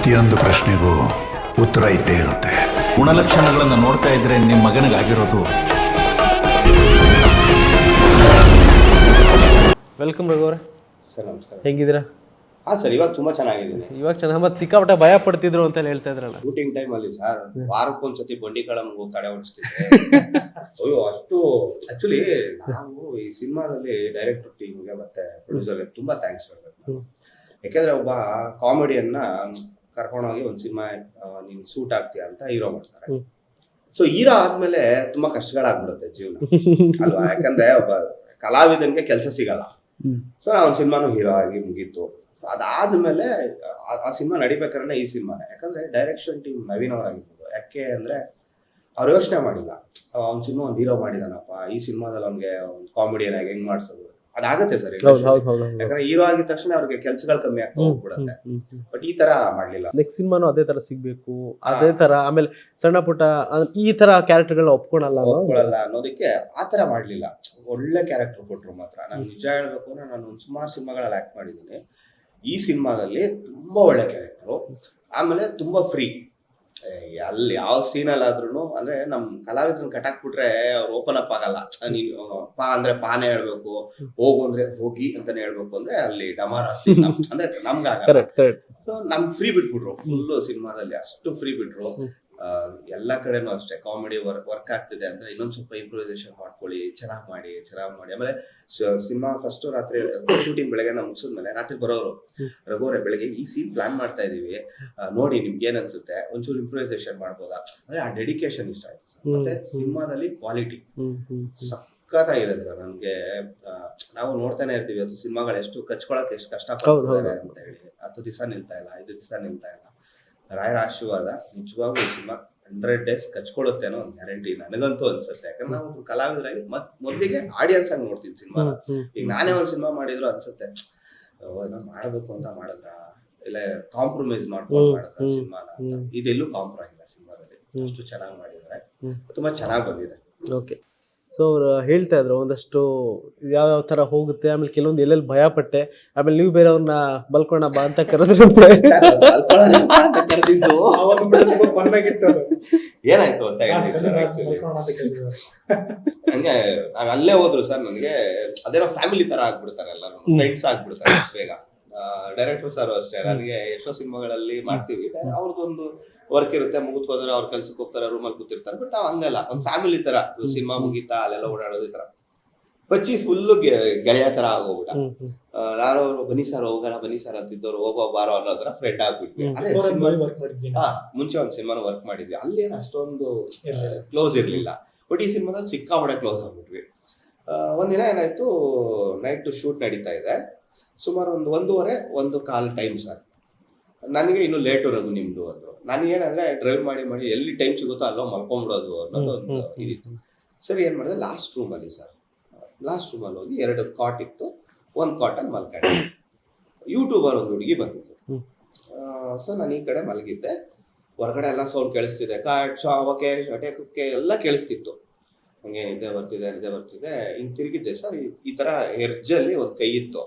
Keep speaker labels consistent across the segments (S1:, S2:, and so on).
S1: ಪ್ರತಿಯೊಂದು ಪ್ರಶ್ನೆಗೂ ಉತ್ತರ ಇದ್ದೇ ಇರುತ್ತೆ.
S2: ಗುಣಲಕ್ಷಣಗಳನ್ನು ನೋಡ್ತಾ ಇದ್ರೆ ನಿಮ್ಮ ಮಗನಿಗಾಗಿರೋದು.
S3: ವೆಲ್ಕಮ್ ರಘು ಅವರೇ.
S4: ಸರ್ ನಮಸ್ಕಾರ.
S3: ಹೇಗಿದ್ದೀರಾ?
S4: ಹಾ ಸರ್ ಇವಾಗ ತುಂಬಾ ಚೆನ್ನಾಗಿದ್ದೀನಿ.
S3: ಇವಾಗ ಚೆನ್ನಾಗಿ ಮತ್ತೆ ಸಿಕ್ಕಾಪಟ್ಟೆ ಭಯ ಪಡ್ತಿದ್ರು ಅಂತ ಹೇಳ್ತಾ ಇದ್ರಲ್ಲ.
S4: ಶೂಟಿಂಗ್ ಟೈಮ್ ಅಲ್ಲಿ ಸರ್ ವಾರಕ್ಕೊಂದ್ಸತಿ ಬಂಡಿ ಕಳಂಗ್ ಹೋಗಿ ತಡೆ ಓಡಿಸ್ತಿದ್ದೆ. ಅಯ್ಯೋ ಅಷ್ಟು ಆಕ್ಚುಲಿ ನಾವು ಈ ಸಿನಿಮಾದಲ್ಲಿ ಡೈರೆಕ್ಟರ್ ಟೀಮ್ಗೆ ಮತ್ತೆ ಪ್ರೊಡ್ಯೂಸರ್ಗೆ ತುಂಬಾ ಥ್ಯಾಂಕ್ಸ್ ಹೇಳ್ಬೇಕು ಯಾಕೆಂದ್ರೆ ಒಬ್ಬ ಕಾಮಿಡಿಯನ್ನ ಕರ್ಕೊಂಡೋಗಿ ಒಂದು ಸಿನಿಮಾ ನೀನು ಸೂಟ್ ಆಗ್ತೀಯ ಅಂತ ಹೀರೋ ಮಾಡ್ತಾರೆ. ಸೊ ಹೀರೋ ಆದ್ಮೇಲೆ ತುಂಬಾ ಕಷ್ಟಗಳಾಗ್ಬಿಡುತ್ತೆ ಜೀವನ. ಅಲ್ವಾ ಯಾಕಂದ್ರೆ ಒಬ್ಬ ಕಲಾವಿದನ್ಗೆ ಕೆಲಸ ಸಿಗಲ್ಲ. ಸೊ ನಾವು ಒಂದು ಸಿನಿಮಾನು ಹೀರೋ ಆಗಿ ಮುಗೀತು. ಸೊ ಅದಾದ್ಮೇಲೆ ಆ- ಆ ಸಿನಿಮಾ ನಡಿಬೇಕಾದ್ರೆ ಈ ಸಿನಿಮಾನೇ. ಯಾಕಂದ್ರೆ ಡೈರೆಕ್ಷನ್ ಟೀಮ್ ನವೀನ್ ಅವರಾಗಿರ್ಬೋದು. ಯಾಕೆ ಅಂದ್ರೆ ಅವ್ರು ಯೋಚನೆ ಮಾಡಿಲ್ಲ. ಅವ್ನ ಸಿನಿಮಾ ಒಂದು ಹೀರೋ ಮಾಡಿದಾನಪ್ಪ. ಈ ಸಿನಿಮಾದಲ್ಲಿ ಅವ್ನಿಗೆ ಒಂದು ಕಾಮಿಡಿಯನ್ ಆಗಿ ಹೆಂಗ್ ಮಾಡ್ಸೋದು? ಅದಾಗತ್ತೆ ಸರ್ ಯಾಕಂದ್ರೆ ಹೀರೋ ಆಗಿದ ತಕ್ಷಣ ಅವ್ರಿಗೆ ಕೆಲಸಗಳು ಕಮ್ಮಿ ಆಗ್ತಾ ಹೋಗ್ಬಿಡತ್ತೆ. ಬಟ್ ಈ ತರ ಮಾಡ್ಲಿಲ್ಲ.
S3: ನೆಕ್ಸ್ಟ್ ಸಿನಿಮಾನು ಅದೇ ತರ ಸಿಗ್ಬೇಕು ಅದೇ ತರ ಆಮೇಲೆ ಸಣ್ಣ ಪುಟ್ಟ ಈ ತರ ಕ್ಯಾರೆಕ್ಟರ್ಗಳನ್ನ ಒಪ್ಕೊಳಲ್ಲ
S4: ಒಪ್ಕೊಳಲ್ಲ ಅನ್ನೋದಕ್ಕೆ ಆ ತರ ಮಾಡ್ಲಿಲ್ಲ. ಒಳ್ಳೆ ಕ್ಯಾರೆಕ್ಟರ್ ಕೊಟ್ರು ಮಾತ್ರ. ನಾನು ನಿಜ ಹೇಳ್ಬೇಕು ಅಂದ್ರೆ ನಾನು ಒಂದು ಸುಮಾರು ಸಿನಿಮಾಗಳಲ್ಲಿ ಆಕ್ಟ್ ಮಾಡಿದ್ದೀನಿ. ಈ ಸಿನಿಮಾದಲ್ಲಿ ತುಂಬಾ ಒಳ್ಳೆ ಕ್ಯಾರೆಕ್ಟರ್ ಆಮೇಲೆ ತುಂಬಾ ಫ್ರೀ ಅಲ್ಲಿ ಯಾವ ಸೀನಲ್ಲಾದ್ರೂ ಅಂದ್ರೆ ನಮ್ ಕಲಾವಿದ್ರನ್ನ ಕಟ್ಟಾಕ್ಬಿಟ್ರೆ ಅವ್ರು ಓಪನ್ ಅಪ್ ಆಗಲ್ಲ. ನೀನು ಪಾ ಅಂದ್ರೆ ಪಾನೇ ಹೇಳ್ಬೇಕು ಹೋಗು ಅಂದ್ರೆ ಹೋಗಿ ಅಂತಾನೆ ಹೇಳ್ಬೇಕು ಅಂದ್ರೆ ಅಲ್ಲಿ ಡಮಾರ ಅಂದ್ರೆ ನಮ್ಗಾಗ ನಮ್ ಫ್ರೀ ಬಿಟ್ಬಿಟ್ರು ಫುಲ್ ಸಿನಿಮಾದಲ್ಲಿ ಅಷ್ಟು ಫ್ರೀ ಬಿಟ್ರು. ಎಲ್ಲಾ ಕಡೆನೂ ಅಷ್ಟೇ. ಕಾಮಿಡಿ ವರ್ಕ್ ವರ್ಕ್ ಆಗ್ತಿದೆ ಅಂದ್ರೆ ಇನ್ನೊಂದ್ ಸ್ವಲ್ಪ ಇಂಪ್ರೂವೈಸೇಷನ್ ಮಾಡ್ಕೊಳ್ಳಿ ಚೆನ್ನಾಗಿ ಮಾಡಿ ಚೆನ್ನಾಗಿ ಮಾಡಿ. ಆಮೇಲೆ ಸಿನಿಮಾ ಫಸ್ಟ್ ರಾತ್ರಿ ಶೂಟಿಂಗ್ ಬೆಳಗ್ಗೆ ನಾವು ಮುಗಿಸಿದ್ಮೇಲೆ ರಾತ್ರಿ ಬರೋರು.
S3: ರಘೋರೆ
S4: ರಘುವರೆ ಬೆಳಗ್ಗೆ ಈ ಸೀನ್ ಪ್ಲಾನ್ ಮಾಡ್ತಾ ಇದೀವಿ ನೋಡಿ ನಿಮ್ಗೆ ಏನ್ ಅನ್ಸುತ್ತೆ? ಒಂಚೂರು ಇಂಪ್ರೂವೈಸೇಷನ್ ಮಾಡ್ಬೋದಾ? ಅಂದ್ರೆ ಆ ಡೆಡಿಕೇಶನ್ ಇಷ್ಟ ಆಯ್ತು ಮತ್ತೆ ಸಿನಿಮಾದಲ್ಲಿ ಕ್ವಾಲಿಟಿ. ಸಖತ್ತಾಗಿದೆ ಸರ್ ನಮ್ಗೆ. ನಾವು ನೋಡ್ತಾನೆ ಇರ್ತೀವಿ. ಅದು ಸಿನಿಮಾಗಳು ಎಷ್ಟು ಕಚ್ಕೊಳಕ್ ಎಷ್ಟು ಕಷ್ಟ ಅಂತ ಹೇಳಿ. ಹತ್ತು ದಿವಸ ನಿಲ್ತಾ ಇಲ್ಲ ಐದು ದಿವಸ ನಿಲ್ತಾ ಇಲ್ಲ. ರಾಯರ ಆಶೀರ್ವಾದ ನಿಜವಾಗ್ಲೂ ಸಿನಿಮಾ ಹಂಡ್ರೆಡ್ ಡೇಸ್ ಕಚ್ಕೊಡುತ್ತೆ ಅನ್ನೋ ಒಂದು ಗ್ಯಾರಂಟಿ ನನಗಂತೂ ಅನ್ಸುತ್ತೆ. ಯಾಕಂದ್ರೆ ನಾವು ಕಲಾವಿದರಾಗಿ ಮತ್ ಮೊದಲಿಗೆ ಆಡಿಯನ್ಸ್ ಆಗಿ ನೋಡ್ತೀನಿ ಸಿನಿಮಾ ಈಗ ನಾನೇ ಒಂದು ಸಿನಿಮಾ ಮಾಡಿದ್ರು ಅನ್ಸುತ್ತೆ. ಮಾಡಬೇಕು ಅಂತ ಮಾಡಿದ್ರ? ಇಲ್ಲ ಕಾಂಪ್ರಮೈಸ್ ಮಾಡ್ಕೊಂಡು ಮಾಡಿದ್ರ ಸಿನಿಮಾನ ಇದೆಲ್ಲೂ ಕಾಂಪ್ರಮೈಸ್ ಆಗಿಲ್ಲ ಸಿನಿಮಾದಲ್ಲಿ. ಅಷ್ಟು ಚೆನ್ನಾಗಿ ಮಾಡಿದ್ದಾರೆ. ತುಂಬಾ ಚೆನ್ನಾಗಿ ಬಂದಿದೆ.
S3: ಓಕೆ. ಸೊ ಅವ್ರು ಹೇಳ್ತಾ ಇದ್ರು ಒಂದಷ್ಟು ಯಾವ ಯಾವ ತರ ಹೋಗುತ್ತೆ ಆಮೇಲೆ ಕೆಲವೊಂದು ಎಲ್ಲೆಲ್ಲಿ ಭಯ ಪಟ್ಟೆ ಆಮೇಲೆ ನೀವು ಬೇರೆ ಅವ್ರನ್ನ ಬಲ್ಕೋಣ ಬಾ ಅಂತ ಕರೆದ್ರಂತೆ
S5: ಅದು
S4: ಏನಾಯ್ತು ಅಂತ ಹೇಳಿ ಸರ್ actually. ಹಂಗೆ ನಾವ್ ಅಲ್ಲೇ ಹೋದ್ರು ಸರ್ ನನಗೆ ಅದೇನೋ ಫ್ಯಾಮಿಲಿ ತರ ಆಗ್ಬಿಡ್ತಾರೆ ಎಲ್ಲರೂ. ಫ್ರೆಂಡ್ಸ್ ಆಗ್ಬಿಡ್ತಾರೆ ಬೇಗ ಡೈರೆಕ್ಟರ್ ಸರ್ ಅಷ್ಟೇ. ನನಗೆ ಎಷ್ಟೋ ಸಿನಿಮಾಗಳಲ್ಲಿ ಮಾಡ್ತೀವಿ. ಅವ್ರದ್ದೊಂದು ವರ್ಕ್ ಇರುತ್ತೆ. ಮುಗಿದ್ ಹೋದ್ರೆ ಅವ್ರ ಕೆಲ್ಸಕ್ಕೆ ಹೋಗ್ತಾರೆ ರೂಮಲ್ಲಿ ಕೂತಿರ್ತಾರೆ. ಬಟ್ ನಾವ್ ಹಂಗಲ್ಲ. ಒಂದ್ ಫ್ಯಾಮಿಲಿ ತರ. ಸಿನಿಮಾ ಮುಗೀತಾ ಅಲ್ಲೆಲ್ಲ ಓಡಾಡೋದು ಈ ತರ. ಬಚ್ಚಿ ಫುಲ್ಲು ಗೆಳೆಯ ತರ ಆಗೋಗ್ಬಿಟ್ಟ. ನಾನು ಅವ್ರು ಬನ್ನಿ ಸರ್ ಹೋಗೋಣ ಬನ್ನಿ ಸರ್ ಅಂತಿದ್ದವ್ರು ಹೋಗೋ ಬಾರೋ ಅನ್ನೋದ್ರ ತರ ಫ್ರೆಂಡ್ ಆಗ್ಬಿಟ್ವಿ. ಅದೇ ಸಿನಿಮಾ ಮುಂಚೆ ಒಂದು ಸಿನಿಮಾನ ವರ್ಕ್ ಮಾಡಿದ್ವಿ. ಅಲ್ಲೇನು ಅಷ್ಟೊಂದು ಕ್ಲೋಸ್ ಇರ್ಲಿಲ್ಲ. ಬಟ್ ಈ ಸಿನಿಮಾದಲ್ಲಿ ಸಿಕ್ಕಾಪಟ್ಟೆ ಕ್ಲೋಸ್ ಆಗ್ಬಿಟ್ವಿ. ಒಂದಿನ ಏನಾಯ್ತು ನೈಟ್ ಶೂಟ್ ನಡೀತಾ ಇದೆ. ಸುಮಾರು ಒಂದು ಒಂದೂವರೆ ಒಂದು ಕಾಲ್ ಟೈಮ್ ಸರ್ ನನಗೆ ಇನ್ನು ಲೇಟ್ ಇರೋದು ನಿಮ್ದು ಅಂದ್ರು. ನನಗೇನಂದ್ರೆ ಡ್ರೈವ್ ಮಾಡಿ ಮಾಡಿ ಎಲ್ಲಿ ಟೈಮ್ ಸಿಗುತ್ತೋ ಅಲ್ಲೋ ಮಲ್ಕೊಂಡ್ಬಿಡೋದು ಅನ್ನೋದು ಒಂದು. ಇದಿತ್ತು. ಸರಿ ಏನು ಮಾಡಿದೆ? ಲಾಸ್ಟ್ ರೂಮಲ್ಲಿ ಸರ್. ಲಾಸ್ಟ್ ರೂಮಲ್ಲಿ ಹೋಗಿ ಎರಡು ಕಾಟ್ ಇತ್ತು. ಒಂದು ಕಾಟಲ್ಲಿ ಮಲ್ಕೊಂಡೆ. ಯೂಟ್ಯೂಬರ್ ಒಂದು ಹುಡುಗಿ ಬಂದಿತ್ತು. ಸೊ ನಾನು ಈ ಕಡೆ ಮಲಗಿದ್ದೆ. ಹೊರಗಡೆ ಎಲ್ಲ ಸೌಂಡ್ ಕೇಳಿಸ್ತಿದೆ. ಕಾಟ್ ಶಾ ಓಕೆ ಶಟೆ ಕುಕ್ಕೆ ಎಲ್ಲ ಕೇಳಿಸ್ತಿತ್ತು. ಹಂಗೇನಿದೆ ನಿದ್ದೆ ಬರ್ತಿದೆ ನಿದ್ದೆ ಬರ್ತಿದೆ. ಹಿಂಗ್ ತಿರುಗಿದ್ದೆ ಸರ್. ಈ ತರ ಹೆರ್ಜಲ್ಲಿ ಒಂದು ಕೈ ಇತ್ತು.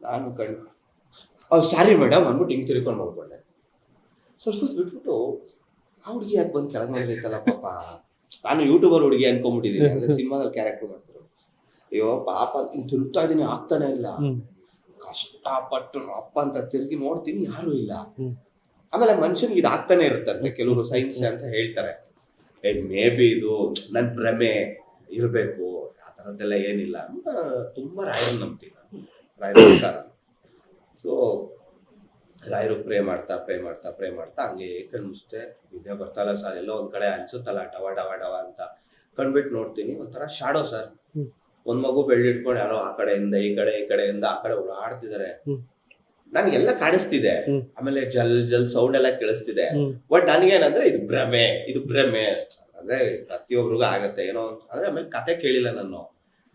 S4: ನಾನು ಕಣ್ಣು ಅವ್ರು ಸಾರಿ ಮೇಡಮ್ ಅಂದ್ಬಿಟ್ಟು ಹಿಂಗೆ ತಿಳ್ಕೊಂಡು ನೋಡ್ಕೊಂಡೆ ಸ್ವಲ್ಪ ಬಿಟ್ಬಿಟ್ಟು ಆ ಹುಡುಗಿ ಯಾಕೆ ಬಂದು ಕೆಳಗೆ ಮಾಡಿದೈತಲ್ಲ ಪಾಪ. ನಾನು ಯೂಟ್ಯೂಬರ್ ಹುಡುಗಿ ಅನ್ಕೊಂಡ್ಬಿಟ್ಟಿದ್ದೀನಿ ಅಂದ್ರೆ ಸಿನಿಮಾದಲ್ಲಿ ಕ್ಯಾರೆಕ್ಟರ್ ಮಾಡ್ತಾರೆ ಅಯ್ಯೋ ಪಾಪ ಹಿಂಗೆ ತಿರುಗ್ತಾ ಇದೀನಿ ಆಗ್ತಾನೆ ಇಲ್ಲ. ಕಷ್ಟಪಟ್ಟು ಅಪ್ಪ ಅಂತ ತಿರುಗಿ ನೋಡ್ತೀನಿ ಯಾರು ಇಲ್ಲ. ಆಮೇಲೆ ಮನುಷ್ಯನಿಗೆ ಇದು ಆಗ್ತಾನೆ ಇರುತ್ತಂತೆ. ಕೆಲವರು ಸೈನ್ಸ್ ಅಂತ ಹೇಳ್ತಾರೆ. ಮೇ ಬಿ ಇದು ನನ್ನ ಭ್ರಮೆ ಇರಬೇಕು. ಆ ಥರದ್ದೆಲ್ಲ ಏನಿಲ್ಲ ಅಂತ ತುಂಬಾ ರಾಯರನ್ನ ನಂಬ್ತೀನಿ. ರಾಯರ ಪ್ರಕಾರ ಸೊ ರಾಯರು ಪ್ರೇ ಮಾಡ್ತಾ ಪ್ರೇ ಮಾಡ್ತಾ ಪ್ರೇ ಮಾಡ್ತಾ ಹಂಗೆ ಕಣ್ ಮುಚ್ತೆ ನಿದ್ದೆ ಬರ್ತಾಲ್ಲ ಸರ್ ಎಲ್ಲೋ ಒಂದ್ ಕಡೆ ಅನ್ಸುತ್ತಲ್ಲ ಡವ ಡವ ಡವ ಅಂತ. ಕಣ್ಬಿಟ್ಟು ನೋಡ್ತೀನಿ ಒಂಥರ ಶಾಡೋ ಸರ್. ಒಂದ್ ಮಗು ಬೆಳ್ಳಿಟ್ಕೊಂಡು ಯಾರೋ ಆ ಕಡೆಯಿಂದ ಈ ಕಡೆ ಈ ಕಡೆಯಿಂದ ಆ ಕಡೆ ಓಡಾಡ್ತಿದಾರೆ. ನನ್ಗೆಲ್ಲ ಕಾಣಿಸ್ತಿದೆ. ಆಮೇಲೆ ಜಲ್ ಜಲ್ ಸೌಂಡ್ ಎಲ್ಲ ಕೇಳಿಸ್ತಿದೆ. ಬಟ್ ನನ್ಗೇನಂದ್ರೆ ಇದು ಭ್ರಮೆ ಇದು ಭ್ರಮೆ. ಅಂದ್ರೆ ಪ್ರತಿಯೊಬ್ರಿಗೂ ಆಗತ್ತೆ. ಏನೋ ಅಂದ್ರೆ ಆಮೇಲೆ ಕತೆ ಕೇಳಿಲ್ಲ ನಾನು.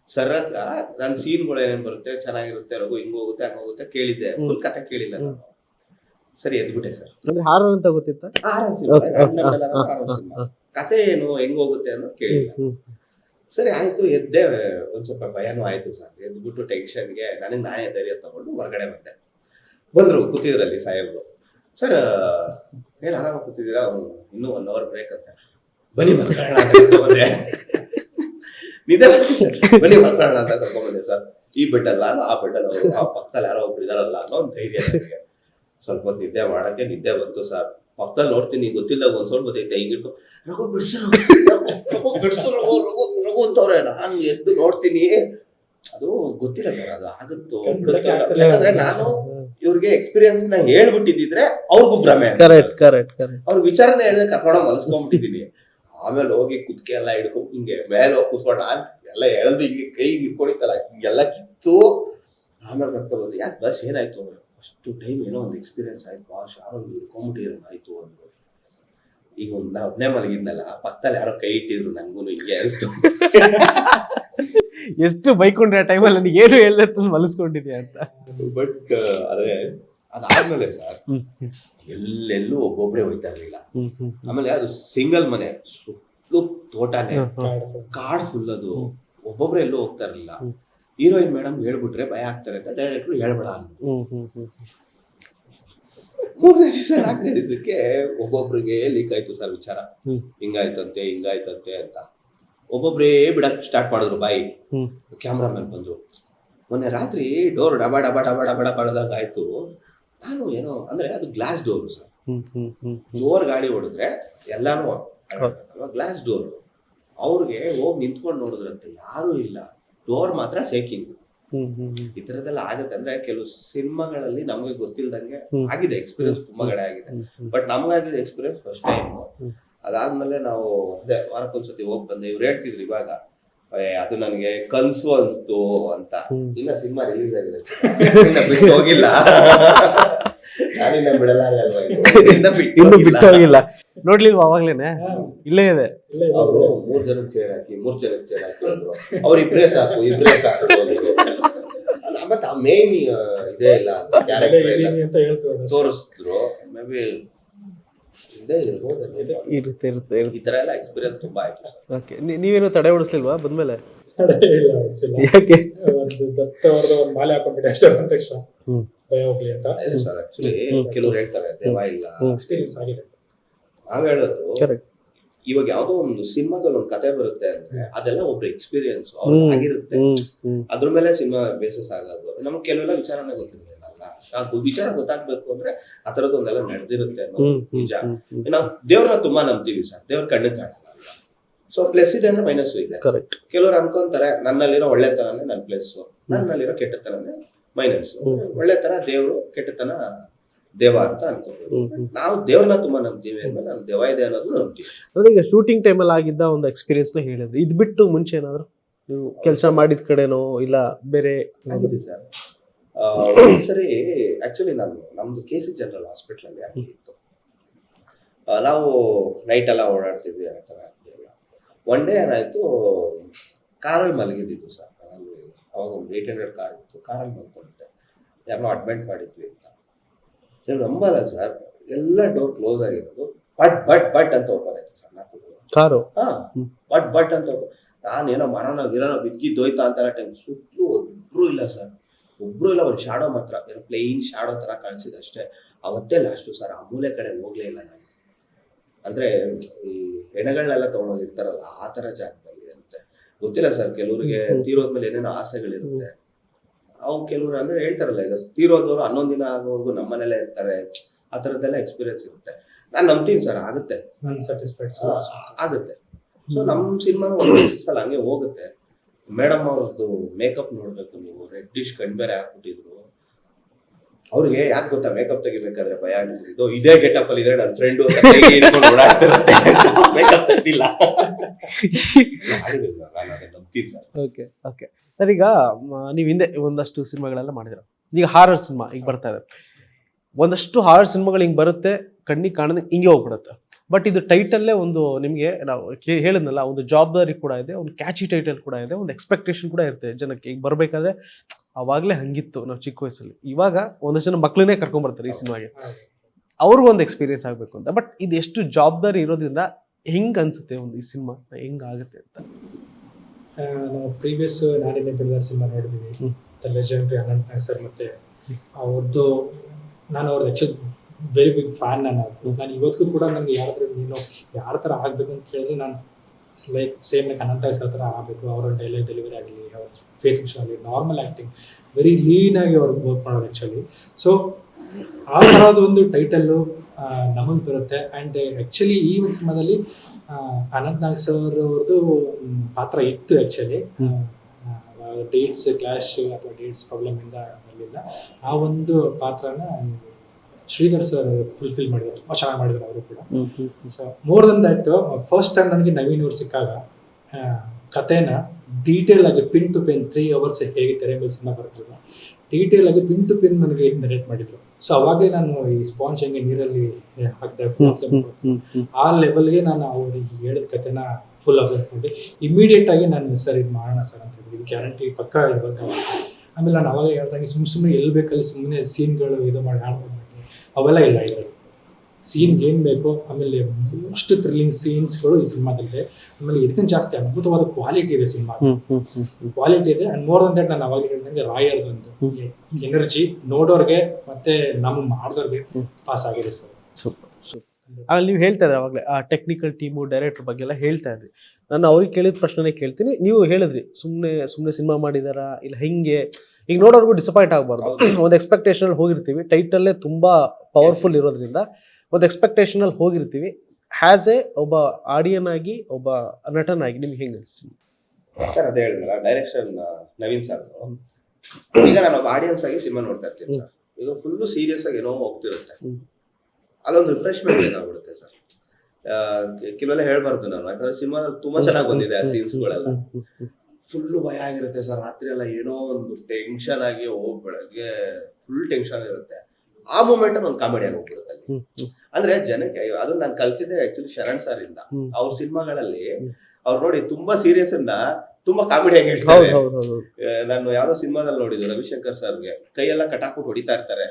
S4: ಸರ್ ಹತ್ರ ನನ್ನ ಸೀನ್ಗಳು ಏನೇನ್ ಬರುತ್ತೆ? ಚೆನ್ನಾಗಿರುತ್ತೆ ರಘು ಹಿಂಗ್ ಹೋಗುತ್ತೆ ಹಂಗ ಹೋಗುತ್ತೆ? ಕೇಳಿದ್ದೆ. ಫುಲ್ ಕತೆ ಕೇಳಿಲ್ಲ ನಾನು. ಸರಿ ಎದ್ಬಿಟ್ಟೆ ಸರ್
S3: ಅಂದ್ರೆ ಹಾರರ್ ಅಂತ ಗೊತ್ತಿತ್ತ.
S4: ಕತೆ ಏನು ಹೆಂಗ್ ಹೋಗುತ್ತೆ ಅನ್ನೋ ಕೇಳಿಲ್ಲ. ಸರಿ ಆಯ್ತು ಎದ್ದೆ. ಒಂದ್ ಸ್ವಲ್ಪ ಭಯನೂ ಆಯ್ತು ಸರ್ ಎದ್ಬಿಟ್ಟು ಟೆನ್ಷನ್ಗೆ ನನಗೆ ನಾನೇ ಧೈರ್ಯ ತಗೊಂಡು ಹೊರಗಡೆ ಬಂದೆ. ಬಂದ್ರು ಕೂತಿದ್ರಲ್ಲಿ ಸಾಹೇಬ್ರು. ಸರ್ ಏನ್ ಆರಾಮ ಕೂತಿದ್ದೀರಾ? ಇನ್ನೂ ಒನ್ ಅವರ್ ಬ್ರೇಕ್ ಅಂತ. ಬನ್ನಿ ಮಲ್ಕೊಳ್ಳೋಣ ಬರ್ತಿದೆ. ಬನ್ನಿ ಮಲ್ಕೊಳ್ಳೋಣ ಅಂತ ಕರ್ಕೊಂಡ್ಬಂದೆ ಸರ್. ಈ ಬೆಡ್ ಅಲ್ಲ ನಾನು ಆ ಬೆಡ್ ಅಲ್ಲ ಆ ಪಕ್ಕದಲ್ಲಿ ಯಾರೋ ಒಬ್ರು ಇದಾರಲ್ಲ ಅನ್ನೋ ಒಂದು ಧೈರ್ಯ ನನಗೆ. ಸ್ವಲ್ಪ ಹೊತ್ತು ನಿದ್ದೆ ಮಾಡಕ್ಕೆ ನಿದ್ದೆ ಬಂತು ಸರ್. ಪಕ್ಕದಲ್ಲಿ ನೋಡ್ತೀನಿ ಗೊತ್ತಿಲ್ಲ ಒಂದ್ ಸ್ವಲ್ಪ ಬರ್ತೈತೆ ಈಗ ಇಟ್ಕೊ ರಘು ಬಿಡ್ಸು ರಘು, ಬಿಡ್ಸು ರಘು ರಘು ರಘು ಅಂತವ್ರೆ ನಾನು ಎದ್ದು ನೋಡ್ತೀನಿ. ಅದು ಗೊತ್ತಿಲ್ಲ ಸರ್ ಅದು ಆಗುತ್ತೋ. ಯಾಕಂದ್ರೆ ನಾನು ಇವ್ರಿಗೆ ಎಕ್ಸ್ಪೀರಿಯನ್ಸ್ನ ಹೇಳ್ಬಿಟ್ಟಿದ್ರೆ ಅವ್ರಿಗೂ ಭ್ರಮೆ
S3: ಕರೆಕ್ಟ್ ಕರೆಕ್ಟ್ ಕರೆಕ್ಟ್
S4: ಅವ್ರ ವಿಚಾರನೆ ಹೇಳಿದ್ರೆ ಕರ್ಕೊಂಡು ಮಲಸ್ಕೊಂಡ್ಬಿಟ್ಟಿದೀನಿ ಆಮೇಲೆ ಹೋಗಿ ಕುತ್ಕೆ ಎಲ್ಲ ಹಿಡ್ಕೊ ಹಿಂಗೆ ಮೇಲೆ ಹೋಗಿ ಕುತ್ಕೊಂಡು ನಾನ್ ಎಲ್ಲ ಎಳ್ದು ಹಿಂಗೆ ಕೈ ಹಿಡ್ಕೊಂಡಿತ್ತಲ್ಲ ಹಿಂಗೆಲ್ಲ ಕಿತ್ತು. ಆಮೇಲೆ ಕರ್ಕೊಂಡು ಯಾಕೆ ಬಸ್ ಏನಾಯ್ತು ಅಂದ್ರೆ ಫಸ್ಟ್ ಟೈಮ್ ಏನೋ ಒಂದು ಎಕ್ಸ್ಪೀರಿಯನ್ಸ್ ಆಯ್ತು. ಬಾಸ್ ಯಾರೋ ಒಂದು ಹಿಡ್ಕೊಂಡ್ಬಿಟ್ಟಿರೋದು ಆಯ್ತು ಅಂದ್ರು. ಈಗ ಒಂದು ನಾ ಒಬ್ಬನೇ ಮಲಗಿದ್ನಲ್ಲ ಪಕ್ಕದಲ್ಲಿ ಯಾರೋ ಕೈ ಇಟ್ಟಿದ್ರು ನಂಗೂ ಹಿಂಗೆ ಅನಿಸ್ತು.
S3: ಎಷ್ಟು ಬೈಕೊಂಡ್ರೆ ಆ ಟೈಮಲ್ಲಿ ನನಗೆ ಏನು ಹೇಳ್ದು ಮಲಸ್ಕೊಂಡಿದ್ಯಾ ಅಂತ?
S4: ಬಟ್ ಆದ್ರೆ ಅದಾದ್ಮೇಲೆ ಸರ್ ಎಲ್ಲೆಲ್ಲೂ ಒಬ್ಬೊಬ್ರೆ ಹೋಯ್ತಾ ಇರ್ಲಿಲ್ಲ ಆಮೇಲೆ ಅದು ಸಿಂಗಲ್ ಮನೆ ಸುತ್ತಲೂ ತೋಟನೇ. ಕಾಡ್ ಫುಲ್ ಅದು. ಒಬ್ಬೊಬ್ರೆ ಎಲ್ಲೂ ಹೋಗ್ತಾ ಇರಲಿಲ್ಲ. ಹೀರೋಯಿನ್ ಮೇಡಮ್ ಹೇಳ್ಬಿಟ್ರೆ ಭಯ ಆಗ್ತಾರೆ ಅಂತ ಡೈರೆಕ್ಟ್ರು ಹೇಳ್ಬೇಡ ಮೂರನೇ ದಿವಸ ನಾಲ್ಕನೇ ದಿವಸಕ್ಕೆ ಒಬ್ಬೊಬ್ರಿಗೆ ಲೀಕ್ ಆಯ್ತು ಸರ್ ವಿಚಾರ. ಹಿಂಗಾಯ್ತಂತೆ ಹಿಂಗಾಯ್ತಂತೆ ಅಂತ ಒಬ್ಬೊಬ್ರೇ ಬಿಡಕ್ ಸ್ಟಾರ್ಟ್ ಮಾಡಿದ್ರು ಬಾಯಿ
S3: ಕ್ಯಾಮ್ರಾ
S4: ಕ್ಯಾಮ್ರಾಮನ್ ಬಂದ್ರು ಮೊನ್ನೆ ರಾತ್ರಿ ಡೋರ್ ಡಬಾ ಡಬಾ ಡಬಾ ಡಬಾ ಡಬಾ ಬಡದಾಗ ಆಯ್ತು ನಾನು ಏನು ಅಂದ್ರೆ ಅದು ಗ್ಲಾಸ್ ಡೋರ್ ಸರ್. ಜೋರ್ ಗಾಳಿ ಹೊಡೆದ್ರೆ ಎಲ್ಲಾನು ಗ್ಲಾಸ್ ಡೋರ್ ಅವ್ರಿಗೆ ಹೋಗಿ ನಿಂತ್ಕೊಂಡು ನೋಡಿದ್ರಂತೆ ಯಾರು ಇಲ್ಲ. ಡೋರ್ ಮಾತ್ರ ಸೇಕಿಂಗ್
S3: ಹ್ಮ್ ಹ್ಮ್ ಹ್ಮ್.
S4: ಈ ತರದೆಲ್ಲ ಆಗತ್ತೆ ಅಂದ್ರೆ ಕೆಲವು ಸಿನಿಮಾಗಳಲ್ಲಿ ನಮ್ಗೆ ಗೊತ್ತಿಲ್ದಂಗೆ ಆಗಿದೆ ಎಕ್ಸ್ಪೀರಿಯನ್ಸ್ ತುಂಬಾ ಕಡೆ ಆಗಿದೆ.
S3: ಬಟ್ ನಮ್ಗೆ
S4: ಬಟ್ ನಮ್ಗಾಗಿದ್ದ ಎಕ್ಸ್ಪೀರಿಯನ್ಸ್ ಫಸ್ಟ್ ಟೈಮ್. ಅದಾದ್ಮೇಲೆ ನಾವು ಅದೇ ವಾರಕ್ಕೊಂದ್ಸತಿ ಹೋಗ್ ಬಂದೆ. ಇವ್ರು ಹೇಳ್ತಿದ್ರು ಇವಾಗ ಅದು ನನಗೆ ಕನ್ಸು ಅನ್ಸ್ತು ಅಂತ. ಇನ್ನ ಸಿನಿಮಾ ರಿಲೀಸ್ ಆಗಿದೆ ಇನ್ನ ಬಿಟ್ಟು ಹೋಗಿಲ್ಲ. ನಾನಿನ್ನ ಬಿಡಲ್ಲ ಅಲ್ವಾ ಇನ್ನ? ಬಿಟ್ಟು
S3: ಇನ್ನು
S4: ಹೋಗಿಲ್ಲ.
S3: ನೋಡ್ಲಿಲ್ವಾ ಅವಾಗ್ಲೇನೆ? ಇಲ್ಲೇ ಇದೆ.
S4: ಅವರು ಮೂರ್ ಜನ ಚೇರ್ ಹಾಕಿ ಮೂರ್ ಜನ ಚೇರ್ ಹಾಕಿ ಅಂದ್ರು. ಅವ್ರ ಇಬ್ರೇ ಸಾಕು ಇಬ್ರೇ ಸಾಕು ಮತ್ತೆ ಆ ಮೇನ್ ಇದೇ ಇಲ್ಲ. ತೋರಿಸಿದ್ರು. ಮೇ ಬಿ ಇದೇ ಇರ್ಬೋದು
S5: ಇದೆ.
S3: ಇರುತ್ತೆ
S4: ಈ ತರ ಎಲ್ಲ ಎಕ್ಸ್ಪೀರಿಯನ್ಸ್ ತುಂಬಾ ಆಯ್ತು ಸರ್.
S3: ಓಕೆ ನೀವೇನು ತಡೆ ಓಡಿಸ್ಲಿಲ್ವಾ ಬಂದ್ಮೇಲೆ?
S5: ತಡೆ ಇಲ್ಲ ಅನ್ಸಿಲ್ಲ.
S3: ಯಾಕೆ?
S5: ಒಂದು ದತ್ತ ಅವ್ರದ್ದು ಒಂದು ಮಾಲೆ ಹಾಕೊಂಡ್ಬಿಟ್ಟೆ ಅಷ್ಟೇ ಬಂದ ತಕ್ಷಣ.
S3: ಹ್ಮ್.
S5: ಭಯ ಹೋಗ್ಲಿ ಅಂತ.
S4: ಇಲ್ಲ ಸರ್ ಆಕ್ಚುಲಿ
S3: ಹ್ಮ್.
S4: ಕೆಲವ್ರು ಹೇಳ್ತಾರೆ ದೇವ ಇಲ್ಲ.
S5: ಎಕ್ಸ್ಪೀರಿಯನ್ಸ್ ಆಗಿದೆ.
S4: ನಾವ್ ಹೇಳೋದು
S3: ಕರೆಕ್ಟ್
S4: ಇವಾಗ ಯಾವ್ದೋ ಒಂದು ಸಿನಿಮಾದಲ್ಲಿ ಒಂದು ಕತೆ ಬರುತ್ತೆ ಅಂದ್ರೆ ಅದೆಲ್ಲ ಒಬ್ರು ಎಕ್ಸ್ಪೀರಿಯನ್ಸ್ ಆಗಿರುತ್ತೆ. ಅದ್ರ ಮೇಲೆ ಸಿನಿಮಾ ಬೇಸಸ್ ಆಗೋದು. ನಮ್ಗೆ ಕೆಲವೆಲ್ಲ ವಿಚಾರನೇ ಗೊತ್ತಿರಲಿಲ್ಲ. ವಿಚಾರ ಗೊತ್ತಾಗ್ಬೇಕು ಅಂದ್ರೆ ಆ ತರದ್ದು ಒಂದೆಲ್ಲ ನಡೆದಿರುತ್ತೆ ನಿಜ. ನಾವು ದೇವ್ರನ್ನ ತುಂಬಾ ನಂಬ್ತೀವಿ ಸರ್. ದೇವ್ರ ಕಣ್ಣು ಕಾಣಲ್ಲ. ಸೊ ಪ್ಲಸ್ ಇದೆ ಅಂದ್ರೆ ಮೈನಸ್ ಇದೆ.
S3: ಕರೆಕ್ಟ್
S4: ಕೆಲವ್ರು ಅನ್ಕೊಂತಾರೆ ನನ್ನಲ್ಲಿರೋ ಒಳ್ಳೆತನನೇ ನನ್ನ ಪ್ಲಸ್ ನನ್ನಲ್ಲಿರೋ ಕೆಟ್ಟತನನೇ ಮೈನಸ್. ಒಳ್ಳೆತನ ದೇವ್ರು ಕೆಟ್ಟತನ ದೇವ ಅಂತ ಅನ್ಕೋಬಹುದು ನಾವು ದೇವ್ರನ್ನ ತುಂಬಾ ನಂಬ್ತೀವಿ ಅಂದ್ರೆ ನಾನು ದೇವ ಇದೆ ಅನ್ನೋದು ನಂಬ್ತೀವಿ.
S3: ಅಂದ್ರೆ ಈಗ ಶೂಟಿಂಗ್ ಅಲ್ಲಿ ಆಗಿದ್ದ ಒಂದು ಎಕ್ಸ್ಪೀರಿಯನ್ಸ್ನ ಹೇಳಿದ್ರು. ಇದ್ ಬಿಟ್ಟು ಮುಂಚೆ ಏನಾದ್ರು? ನೀವು ಕೆಲಸ ಮಾಡಿದ ಕಡೆನೋ ಇಲ್ಲ ಬೇರೆ
S4: ಸರ್. ಸರಿ ಆಕ್ಚುಲಿ ನಾನು ನಮ್ದು ಕೆ ಸಿ ಜನರಲ್ ಹಾಸ್ಪಿಟಲ್ ಅಲ್ಲಿ ಆಗಿತ್ತು ನಾವು ನೈಟ್ ಎಲ್ಲ ಓಡಾಡ್ತಿದ್ವಿ ಆ ಥರ ಒನ್ ಡೇ ಏನಾಯ್ತು ಕಾರಲ್ಲಿ ಮಲಗಿದ್ದು ಸರ್. ಅಲ್ಲಿ ಅವಾಗ ಒಂದು ಏಟ್ ಹಂಡ್ರೆಡ್ ಕಾರ್ ಇತ್ತು ಕಾರಲ್ಲಿ ಮಲ್ಕೊಂಡಿದ್ದೆ ಯಾರನ್ನೋ ಅಡ್ಮಿಟ್ ಮಾಡಿದ್ವಿ ಅಂತ. ನೀವು ನಂಬಲ್ಲ ಸರ್. ಎಲ್ಲ ಡೋರ್ ಕ್ಲೋಸ್ ಆಗಿರೋದು. ಬಟ್ ಬಟ್ ಬಟ್ ಅಂತ ಓಪನ್ ಆಯ್ತು ಸರ್ ನಾಲ್ಕು
S3: ಕಾರು?
S4: ಹಾ. ಬಟ್ ಬಟ್ ಅಂತ ನಾನೇನೋ ಮರನ ಗಿರನ ಬಿದ್ದಿದ್ದೋಯ್ತಾ ಅಂತ ಟೈಮ್ ಸುತ್ತಲೂ ಒಬ್ರು ಇಲ್ಲ ಸರ್. ಒಬ್ರು ಇಲ್ಲ ಒಂದು ಶಾಡೋ ಮಾತ್ರ. ಏನೋ ಪ್ಲೇನ್ ಶಾಡೋ ತರ ಕಾಣಿಸಿದ ಅಷ್ಟೇ. ಅವತ್ತೇ ಲಾಸ್ಟು ಸರ್ ಆ ಮೂಲೆ ಕಡೆ ಹೋಗ್ಲೇ ಇಲ್ಲ ನಾನು. ಅಂದ್ರೆ ಈ ಹೆಣಗಳನ್ನೆಲ್ಲ ತಗೊಂಡೋಗಿರ್ತಾರಲ್ಲ ಆ ತರ ಜಾಗದಲ್ಲಿ ಇರುತ್ತೆ. ಗೊತ್ತಿಲ್ಲ ಸರ್ ಕೆಲವರಿಗೆ. ತೀರೋದ್ಮೇಲೆ ಏನೇನೋ ಆಸೆಗಳಿರುತ್ತೆ. ಅವ್ ಕೆಲವರು ಅಂದ್ರೆ ಹೇಳ್ತಾರಲ್ಲ ಈಗ ತೀರೋದವ್ರು ಹನ್ನೊಂದು ದಿನ ಆಗೋವರೆಗೂ ನಮ್ಮನೆಲ್ಲೇ ಇರ್ತಾರೆ. ಆ ಥರದ್ದೆಲ್ಲ ಎಕ್ಸ್ಪೀರಿಯನ್ಸ್ ಇರುತ್ತೆ. ನಾನು ನಂಬ್ತೀನಿ ಸರ್ ಆಗುತ್ತೆ. ಆಗುತ್ತೆ. ಸೊ ನಮ್ ಸಿನಿಮಾ ಒಂದು ಸಲ ಹಂಗೆ ಹೋಗುತ್ತೆ. ಮೇಡಮ್ ಅವ್ರದ್ದು ಮೇಕಪ್ ನೋಡ್ಬೇಕು ನೀವು ರೆಡ್ಡಿಶ್ ಕಣ್ಬೇರೆ ಹಾಕ್ಬಿಟ್ಟಿದ್ರು. ಅವ್ರಿಗೆ ಯಾಕೆ ಗೊತ್ತಾ ಮೇಕಪ್ ತೆಗಿಬೇಕಾದ್ರೆ ಭಯ ಅನಿಸಿದ್ದು ಇದೇ ಗೆಟಪ್ ಅಲ್ಲಿ ಇದ್ರೆ ನನ್ನ friend makeup sir
S3: okay okay sir. ಈಗ ಮ, ನೀವು ಹಿಂದೆ ಒಂದಷ್ಟು ಸಿನಿಮಾಗಳೆಲ್ಲ ಮಾಡಿದ್ರು ಈಗ ಹಾರರ್ ಸಿನಿಮಾ ಈಗ ಬರ್ತಾ ಇದೆ. ಒಂದಷ್ಟು ಹಾರರ್ ಸಿನಿಮಾಗಳು ಹಿಂಗೆ ಬರುತ್ತೆ ಕಣ್ಣಿಗೆ ಕಾಣದ ಹಿಂಗೆ ಹೋಗ್ಬಿಡುತ್ತೆ. ಬಟ್ ಇದು ಟೈಟಲ್ಲೇ ಒಂದು ನಿಮಗೆ ನಾವು ಹೇಳಿದ್ನಲ್ಲ ಒಂದು ಜವಾಬ್ದಾರಿ ಕೂಡ ಇದೆ ಒಂದು ಕ್ಯಾಚಿ ಟೈಟಲ್ ಕೂಡ ಇದೆ ಒಂದು ಎಕ್ಸ್ಪೆಕ್ಟೇಷನ್ ಕೂಡ ಇರುತ್ತೆ ಜನಕ್ಕೆ. ಈಗ ಬರಬೇಕಾದ್ರೆ ಅವಾಗಲೇ ಹಂಗಿತ್ತು ನಾವು ಚಿಕ್ಕ ವಯಸ್ಸಲ್ಲಿ. ಇವಾಗ ಒಂದಷ್ಟು ಜನ ಮಕ್ಕಳನ್ನೇ ಕರ್ಕೊಂಬರ್ತಾರೆ ಈ ಸಿನಿಮಾಗೆ. ಅವ್ರಿಗೂ ಒಂದು ಎಕ್ಸ್ಪೀರಿಯನ್ಸ್ ಆಗಬೇಕು ಅಂತ. ಬಟ್ ಇದು ಎಷ್ಟು ಜವಾಬ್ದಾರಿ ಇರೋದ್ರಿಂದ ಹೆಂಗೆ ಅನಿಸುತ್ತೆ ಒಂದು ಈ ಸಿನಿಮಾ? ಹೆಂಗೆ ಆಗುತ್ತೆ ಅಂತ?
S5: ನಾವು ಪ್ರೀವಿಯಸ್ ನಾಡಿನ ಬಿಡದಾರ ಸಿನಿಮಾ ನೋಡಿದ್ವಿ. ಲೆಜೆಂಡ್ರಿ ಅನಂತ್ ನಾಗ್ ಸರ್ ಮತ್ತೆ ಅವ್ರದ್ದು ನಾನು ಅವ್ರದ್ದು ಆಕ್ಚುಲಿ ವೆರಿ ಬಿಗ್ ಫ್ಯಾನ್ ನಾನು ನಾನು ಇವತ್ತಿಗೂ ಕೂಡ ನನಗೆ ಯಾರ ಹತ್ರ ನೀನು ಯಾರ ಥರ ಆಗಬೇಕು ಅಂತ ಕೇಳಿದ್ರೆ ನಾನು ಲೈಕ್ ಸೇಮ್ ಲೈಕ್ ಅನಂತ ಹೆಸರ ಥರ ಆಗಬೇಕು. ಅವರ ಡೈಲಾಗ್ ಡೆಲಿವರಿ ಆಗಲಿ ಅವ್ರ ಫೇಸ್ ಆಗಲಿ ನಾರ್ಮಲ್ ಆ್ಯಕ್ಟಿಂಗ್ ವೆರಿ ಲೀನಾಗಿ ಅವ್ರು ವರ್ಕ್ ಮಾಡೋದು ಆ್ಯಕ್ಚುಲಿ ಸೊ ಆ ಥರದ ಒಂದು ಟೈಟಲ್ಲು ನಮಗೆ ಬರುತ್ತೆ. ಆ್ಯಂಡ್ ಆ್ಯಕ್ಚುಲಿ ಈ ಒಂದು ಸಿನಿಮಾದಲ್ಲಿ ಅನಂತ್ ನಾಗ್ ಸರ್ ಅವ್ರದ್ದು ಪಾತ್ರ ಇತ್ತು ಆ್ಯಕ್ಚುಲಿ ಡೇಟ್ಸ್ ಕ್ಲಾಶ್ ಅಥವಾ ಡೇಟ್ಸ್ ಪ್ರಾಬ್ಲಮಿಂದ ಬರಲಿಲ್ಲ. ಆ ಒಂದು ಪಾತ್ರನ ಶ್ರೀಧರ್ ಸರ್ ಫುಲ್ಫಿಲ್ ಮಾಡಿದ್ರು. ತುಂಬ ಚೆನ್ನಾಗಿ ಮಾಡಿದ್ರು ಅವರು ಕೂಡ. So more than that first time ನನಗೆ ನವೀನ್ ಅವ್ರು ಸಿಕ್ಕಾಗ ಕಥೆನ ಡೀಟೇಲ್ ಆಗಿ pin to pin three hours ಹೇಗೆ ತೆರೆ ಮೇಲೆ ಸಿನಿಮಾ ಬರ್ತಿದ್ರು ಡೀಟೇಲ್ ಆಗಿ ಪಿನ್ ಟು ಪಿನ್ ನನಗೆ ನರೇಟ್ ಮಾಡಿದ್ರು. ಸೊ ಅವಾಗಲೇ ನಾನು ಈ ಸ್ಪಾಂಜ್ ಹೆಂಗೆ ನೀರಲ್ಲಿ ಹಾಕಿದೆ ಆ ಲೆವೆಲ್ಗೆ ನಾನು ಅವ್ರಿಗೆ ಹೇಳಿದ ಕಥೆನ ಫುಲ್ ಅಬ್ಸರ್ವ್ ಮಾಡಿದೆ ಇಮಿಡಿಯೇಟ್ ಆಗಿ ನಾನು ಸರ್ ಇದು ಮಾಡೋಣ ಸರ್ ಅಂತ ಹೇಳಿದ್ವಿ ಇದು ಗ್ಯಾರಂಟಿ ಪಕ್ಕ ಇರ್ಬೇಕು ಆಮೇಲೆ ನಾನು ಅವಾಗ ಹೇಳ್ದಂಗೆ ಸುಮ್ಮ ಸುಮ್ಮನೆ ಎಲ್ಲಿ ಬೇಕಲ್ಲಿ ಸುಮ್ಮನೆ ಸೀನ್ಗಳು ಇದು ಮಾಡಿ ಹಾಡ್ಕೊಂಡು ಅವೆಲ್ಲ ಇಲ್ಲ ಇದ್ರಲ್ಲಿ ಸೀನ್ ಏನು ಬೇಕೋ ಆಮೇಲೆ ಮೋಸ್ಟ್ ಥ್ರಿಲ್ಲಿಂಗ್ ಸೀನ್ಸ್ಗಳು ಈ ಸಿನಿಮಾದಲ್ಲಿ ಆಮೇಲೆ ಇದಕ್ಕಿಂತ ಜಾಸ್ತಿ ಅದ್ಭುತವಾದ ಕ್ವಾಲಿಟಿ ಇದೆ ಸಿನಿಮಾ. ಕ್ವಾಲಿಟಿ ಇದೆ ಅಂಡ್ ಮೋರ್ ದನ್ ದಟ್ ನಾನು ಅವಾಗ ಹೇಳಿದಂಗೆ ರಾಯರ್ದೊಂದು ಎನರ್ಜಿ ನೋಡೋರ್ಗೆ ಮತ್ತೆ ನಮ್ಗೆ ಮಾಡಿದವ್ರಿಗೆ ಪಾಸ್ ಆಗಿದೆ ಸರ್.
S3: Super super. ಆಮೇಲೆ ನೀವು ಹೇಳ್ತಾ ಇದ್ರಿ ಅವಾಗಲೇ ಆ ಟೆಕ್ನಿಕಲ್ ಟೀಮು ಡೈರೆಕ್ಟರ್ ಬಗ್ಗೆ ಎಲ್ಲ ಹೇಳ್ತಾ ಇದ್ರಿ. ನಾನು ಅವ್ರಿಗೆ ಕೇಳಿದ ಪ್ರಶ್ನೆನೇ ಕೇಳ್ತೀನಿ. ನೀವು ಹೇಳಿದ್ರಿ ಸುಮ್ಮನೆ ಸುಮ್ಮನೆ ಸಿನಿಮಾ ಮಾಡಿದಾರಾ ಇಲ್ಲ ಹಿಂಗೆ? ಈಗ ನೋಡೋರ್ಗು ಡಿಸಪಾಯಿಂಟ್ ಆಗಬಾರ್ದು. ಒಂದು ಎಕ್ಸ್ಪೆಕ್ಟೇಷನ್ ಅಲ್ಲಿ ಹೋಗಿರ್ತೀವಿ. ಟೈಟಲ್ಲೇ ತುಂಬಾ ಪವರ್ಫುಲ್ ಇರೋದ್ರಿಂದ ಒಂದು ಎಕ್ಸ್ಪೆಕ್ಟೇಷನ್ ಅಲ್ಲಿ ಹೋಗಿರ್ತೀವಿ. ಹ್ಯಾಸ್ ಎ ಒಬ್ಬ ಆಡಿಯನ್ ಆಗಿ ಒಬ್ಬ ನಟನಾಗಿ ನಿಮ್ಗೆ ಹೆಂಗೆ ಅನಿಸ್ತೀನಿ
S4: ಸರ್ ಅದೇ ಹೇಳಿದ್ರಲ್ಲ ಡೈರೆಕ್ಷನ್ ನವೀನ್ ಸರ್ ಈಗ ನಾನು ಒಬ್ಬ ಆಡಿಯನ್ಸ್ ಆಗಿ ಸಿನಿಮಾ ನೋಡ್ತಾ ಇರ್ತೀನಿ ಸರ್. ಈಗ ಫುಲ್ಲು ಸೀರಿಯಸ್ ಆಗಿ ಏನೋ ಹೋಗ್ತಿರುತ್ತೆ. ಅಲ್ಲೊಂದು ರಿಫ್ರೆಶ್ಮೆಂಟ್ ಏನಾಗ್ಬಿಡುತ್ತೆ ಸರ್? ಕೆಲವೆಲ್ಲ ಹೇಳ್ಬಾರ್ದು ನಾನು. ಯಾಕಂದ್ರೆ ಸಿನಿಮಾ ತುಂಬಾ ಚೆನ್ನಾಗಿ ಬಂದಿದೆ ಆ ಸೀನ್ಸ್ಗಳೆಲ್ಲ ಫುಲ್ಲು ಭಯ ಆಗಿರುತ್ತೆ ಸರ್ ರಾತ್ರಿ ಎಲ್ಲ ಏನೋ ಒಂದು ಟೆನ್ಷನ್ ಆಗಿ ಹೋಗ್ ಬೆಳಗ್ಗೆ ಫುಲ್ ಟೆನ್ಷನ್ ಇರುತ್ತೆ. ಆ ಮೂಮೆಂಟ್ ಒಂದು ಕಾಮಿಡಿ ಆಗಿ ಹೋಗ್ಬಿಡುತ್ತೆ ಅಂದ್ರೆ ಜನಕ್ಕೆ ಅದು ಅದನ್ನ ನಾನು ಕಲ್ತಿದ್ದೆ ಆಕ್ಚುಲಿ ಶರಣ್ ಸರ್ ಇಂದ. ಅವ್ರ ಸಿನಿಮಾಗಳಲ್ಲಿ. ಅವ್ರು ನೋಡಿ ತುಂಬಾ ಸೀರಿಯಸ್ ಅನ್ನ ತುಂಬಾ ಕಾಮಿಡಿ ಆಗಿ ಹೇಳ್ತಾರೆ. ನಾನು ಯಾವ್ದೋ ಸಿನಿಮಾದಲ್ಲಿ ನೋಡಿದ್ದು ರವಿಶಂಕರ್ ಸರ್ಗೆ. ಕೈಯೆಲ್ಲ ಕಟಾಕ್ಬಿಟ್ಟು ಹೊಡಿತಾ ಇರ್ತಾರೆ.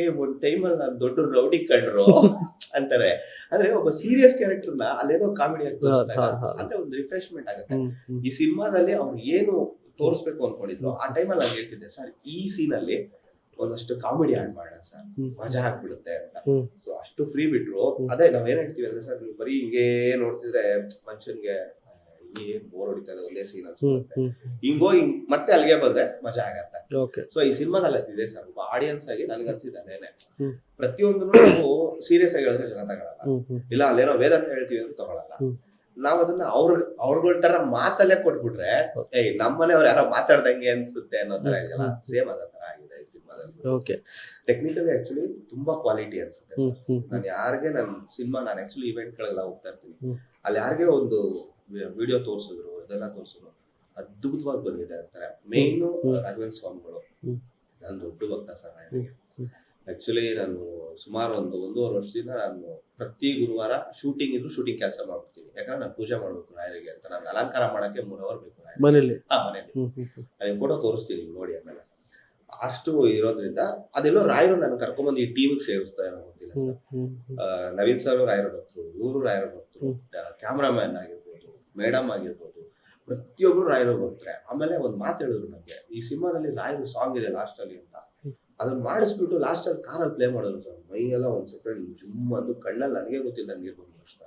S4: ಏ ಒಂದ್ ಟೈಮಲ್ಲಿ ನಾನು ದೊಡ್ಡ ರೌಡಿ ಕಂಡ್ರು ಅಂತಾರೆ. ಅಂದ್ರೆ ಒಬ್ಬ ಸೀರಿಯಸ್ ಕ್ಯಾರೆಕ್ಟರ್ನ ಅಲ್ಲೇನೋ ಕಾಮಿಡಿ ಆಗಿ. ಅಂದ್ರೆ ಒಂದು ರಿಫ್ರೆಶ್ಮೆಂಟ್ ಆಗುತ್ತೆ. ಈ ಸಿನಿಮಾದಲ್ಲಿ ಅವ್ರು ಏನು ತೋರಿಸ್ಬೇಕು ಅನ್ಕೊಂಡಿದ್ರು ಆ ಟೈಮಲ್ಲಿ ನಾನು ಹೇಳ್ತಿದ್ದೆ ಸರ್ ಈ ಸೀನ್ ಅಲ್ಲಿ ಒಂದಷ್ಟು ಕಾಮಿಡಿ ಆಡ್ ಮಾಡೋಣ ಸರ್. ಮಜಾ ಆಗ್ಬಿಡುತ್ತೆ ಅಂತ. ಸೊ ಅಷ್ಟು ಫ್ರೀ ಬಿಟ್ರು. ಅದೇ ನಾವ್ ಏನ್ ಹೇಳ್ತೀವಿ ಅಂದ್ರೆ ಸರ್ ನೀವು ಬರೀ ಹಿಂಗೇ ನೋಡ್ತಿದ್ರೆ ಮನುಷ್ಯನ್ಗೆ ಏನ್ ಬೋರ್ ಹೊಡಿತಾ ಇದೆ ಒಂದೇ ಸೀನ್ ಅನ್ಸುತ್ತೆ. ಹಿಂಗ್ ಹೋಗಿ ಮತ್ತೆ ಅಲ್ಲಿಗೆ ಬಂದ್ರೆ ಮಜಾ ಆಗತ್ತೆ.
S3: ಓಕೆ
S4: ಸೊ ಈ ಸಿನಿಮಾದಲ್ಲಿ ಇದೆ ಸರ್. ಒಬ್ಬ ಆಡಿಯನ್ಸ್ ಆಗಿ ನನಗನ್ಸಿದ್ದು ಅದೇನೆ.
S3: ಪ್ರತಿಯೊಂದು
S4: ಪ್ರತಿಯೊಂದನ್ನು ನಾವು ಸೀರಿಯಸ್ ಆಗಿ ಹೇಳಿದ್ರೆ ಜನ ತಗೊಳಲ್ಲ. ಇಲ್ಲ ಅಲ್ಲೇನೋ ವೇದಾಂತ ಹೇಳ್ತೀವಿ ಅಂತ ತಗೊಳಲ್ಲ. ನಾವ್ ಅದನ್ನ ಅವ್ರ ಅವ್ರಗಳ ತರ ಮಾತಲ್ಲೇ ಕೊಟ್ಬಿಟ್ರೆ
S3: ಏ
S4: ಏಯ್ ನಮ್ಮನೆಯವ್ರು ಯಾರೋ ಮಾತಾಡ್ದಂಗೆ ಅನ್ಸುತ್ತೆ ಅನ್ನೋ ತರ. ಇದೆಯಲ್ಲ? ಸೇಮ್ ಅದ ತರ ಆಗಿದೆ ಈ ಸಿನಿಮಾದಲ್ಲಿ.
S3: ಓಕೆ
S4: ಟೆಕ್ನಿಕಲಿ ಆಕ್ಚುಲಿ ತುಂಬಾ ಕ್ವಾಲಿಟಿ ಅನ್ಸುತ್ತೆ ನಾನು ಯಾರಿಗೆ ನಾನು ಸಿನಿಮಾ ನಾನು ಆಕ್ಚುಲಿ ಇವೆಂಟ್ ಗಳೆಲ್ಲ ಹೋಗ್ತಾ ಇರ್ತೀನಿ. ಅಲ್ಲಿ ಯಾರಿಗೆ ಒಂದು ವಿಡಿಯೋ ತೋರಿಸಿದ್ರು ಇದೆಲ್ಲ ತೋರಿಸಿದ್ರು ಅದ್ಭುತವಾಗಿ ಬಂದಿದೆ ಅಂತಾರೆ
S3: ಮೇನ್.
S4: ರಾಘವೇಂದ್ರ ಸ್ವಾಮಿಗಳು. ನಾನು ದೊಡ್ಡ ಭಕ್ತ.
S3: ಹ್ಮ್.
S4: ಆಕ್ಚುಲಿ ನಾನು ಸುಮಾರು ಒಂದು ಒಂದೂವರೆ ವರ್ಷದಿಂದ ನಾನು ಪ್ರತಿ ಗುರುವಾರ ಶೂಟಿಂಗ್ ಇದ್ರು ಶೂಟಿಂಗ್ ಕೆಲಸ ಮಾಡ್ಬಿಡ್ತೀನಿ ಯಾಕಂದ್ರೆ ನಾನು ಪೂಜೆ ಮಾಡ್ಬೇಕು ರಾಯರಿಗೆ ಅಂತ ನಾನು ಅಲಂಕಾರ ಮಾಡಕ್ಕೆ ಮೂರ್ ಅವರ್ ಬೇಕು.
S3: ಮನೇಲಿ
S4: ಹಾ ಮನೇಲಿ ಅಲ್ಲಿ ಫೋಟೋ ತೋರಿಸ್ತೀನಿ ನೋಡಿ ಆಮೇಲೆ ಅಷ್ಟು ಇರೋದ್ರಿಂದ ಅದೆಲ್ಲೋ ರಾಯರು ನಾನು ಕರ್ಕೊಂಡ್ಬಂದು ಈ ಟೀಮಿಗೆ ಸೇರಿಸ್ತಾ ಏನೋ ಗೊತ್ತಿಲ್ಲ ನವೀನ್ ಸರ್ ರಾಯರ ಭಕ್ತರು ಇವರು ರಾಯರ ಭಕ್ತರು. ಕ್ಯಾಮ್ರಾಮ್ಯಾನ್ ಆಗಿರ್ಬೋದು ಮೇಡಮ್ ಆಗಿರ್ಬೋದು, ಪ್ರತಿಯೊಬ್ರು ರಾಯರು ಬರ್ತಾರೆ ಆಮೇಲೆ ಒಂದು ಮಾತು ಹೇಳಿದ್ರು ನಮ್ಗೆ ಈ ಸಿನಿಮಾದಲ್ಲಿ ರಾಯರು ಸಾಂಗ್ ಇದೆ ಲಾಸ್ಟ್ ಅಲ್ಲಿ ಅಂತ. ಅದನ್ನ ಮಾಡಿಸ್ಬಿಟ್ಟು ಲಾಸ್ಟ್ ಅಲ್ಲಿ ಕಾರಲ್ಲಿ ಪ್ಲೇ ಮಾಡೋದು ಸರ್. ಮೈಯೆಲ್ಲ ಒಂದ್ ಸೆಕೆಂಡ್ ಜುಮ್ ಅಂದು ಕಣ್ಣಲ್ಲಿ ನನಗೆ ಗೊತ್ತಿಲ್ಲ ನಂಗೆ ಇರ್ಬೋದು ಅಷ್ಟ.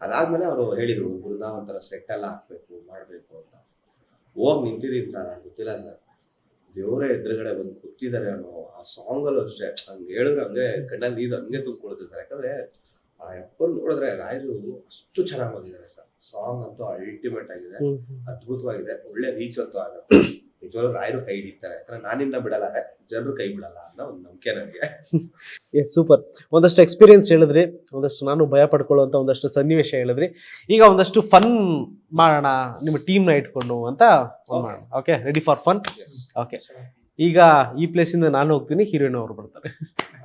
S4: ಅದಾದ್ಮೇಲೆ ಅವರು ಹೇಳಿದ್ರು ಬೃಂದಾವನ್ ಒಂಥರ ಸೆಟ್ ಎಲ್ಲ ಹಾಕ್ಬೇಕು, ಮಾಡ್ಬೇಕು ಅಂತ. ಹೋಗಿ ನಿಂತಿದ್ದೀನಿ ಸರ್, ನಂಗೆ ಗೊತ್ತಿಲ್ಲ ಸರ್. ದೇವರೇ ಎದುರುಗಡೆ ಬಂದು ಕೂತಿದ್ದಾರೆ ಅನ್ನೋ ಆ ಸಾಂಗ್ ಅಲ್ಲೂ ಅಷ್ಟೇ. ಹಂಗೆ ಹೇಳಿದ್ರೆ ಹಂಗೆ ಕಣ್ಣಲ್ಲಿ ನೀರು ಹಂಗೆ ತುಂಬಿಕೊಡುತ್ತೆ ಸರ್. ಯಾಕಂದ್ರೆ ಆ ಎಪ್ಪನ್ ನೋಡಿದ್ರೆ ರಾಯರು ಅಷ್ಟು ಚೆನ್ನಾಗಿ ಬಂದಿದ್ದಾರೆ ಸರ್. ಸಾಂಗ್ ಅಂತೂ ಅಲ್ಟಿಮೇಟ್ ಆಗಿದೆ. ಅದ್ಭುತವಾಗಿದೆ. ಒಳ್ಳೆ ರೀಚ್ ಅಂತೂ ಆಗುತ್ತೆ ನಿಜವಾಗ್ಲೂ ರಾಯರು ಕೈ ಹಿಡಿತಾರೆ. ಯಾಕಂದ್ರೆ ನಾನಿನ್ನ ಬಿಡಲ್ಲ ಜನರು ಕೈ ಬಿಡಲ್ಲ ಅನ್ನೋ ಒಂದು ನಂಬಿಕೆ ನನಗೆ.
S3: ಎಸ್ ಸೂಪರ್ ಒಂದಷ್ಟು ಎಕ್ಸ್ಪೀರಿಯನ್ಸ್ ಹೇಳಿದ್ರಿ. ಒಂದಷ್ಟು ನಾನು ಭಯ ಪಡ್ಕೊಳ್ಳುವಂತ ಒಂದಷ್ಟು ಸನ್ನಿವೇಶ ಹೇಳಿದ್ರಿ. ಈಗ ಒಂದಷ್ಟು ಫನ್ ಮಾಡೋಣ ನಿಮ್ಮ ಟೀಮ್ನ ಇಟ್ಕೊಂಡು ಅಂತ ಮಾಡೋಣ. Okay ready for fun okay ಈಗ ಈ ಪ್ಲೇಸಿಂದ ನಾನು ಹೋಗ್ತೀನಿ ಹೀರೋಯಿನ್ ಅವರು ಬರ್ತಾರೆ.